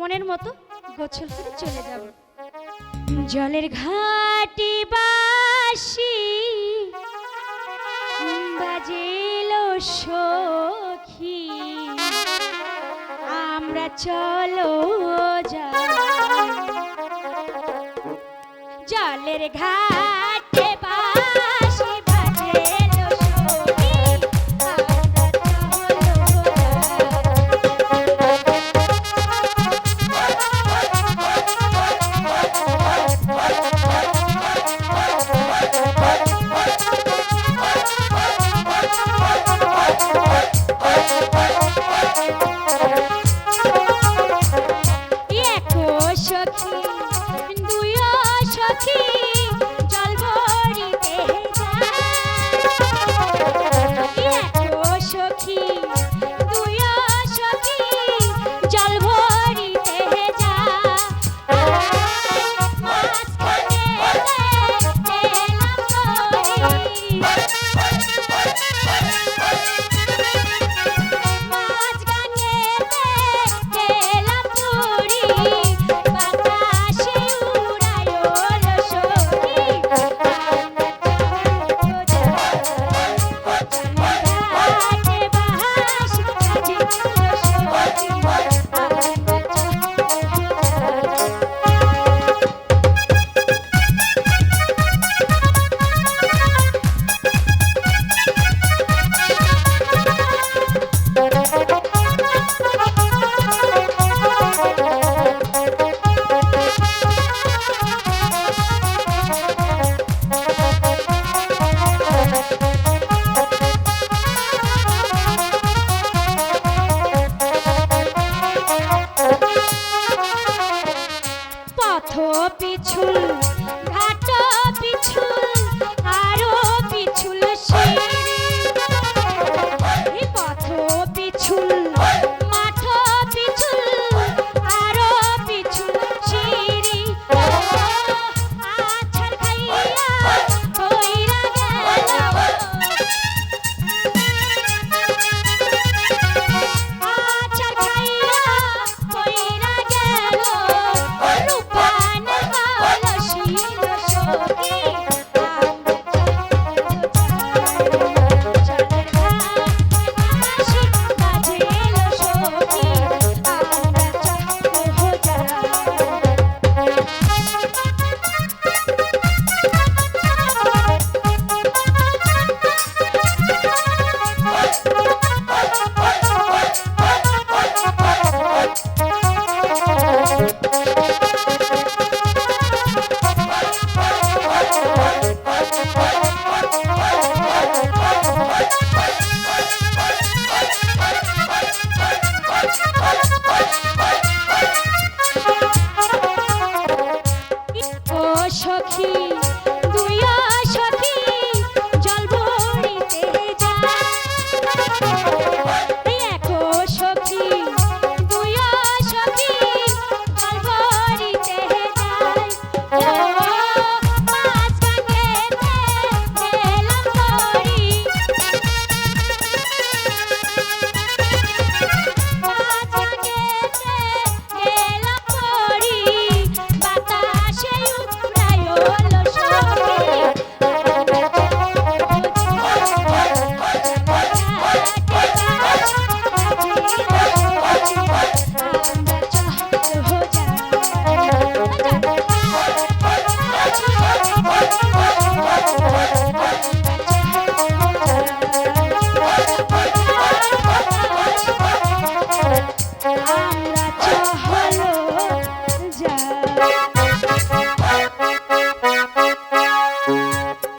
মনের মতো গোছল করে চলে যাব। জলের ঘাটি বাসি বাজেল সখী। আমরা চলো যা জলের ঘাট পথ পিছুল ঘাটা সখী। Música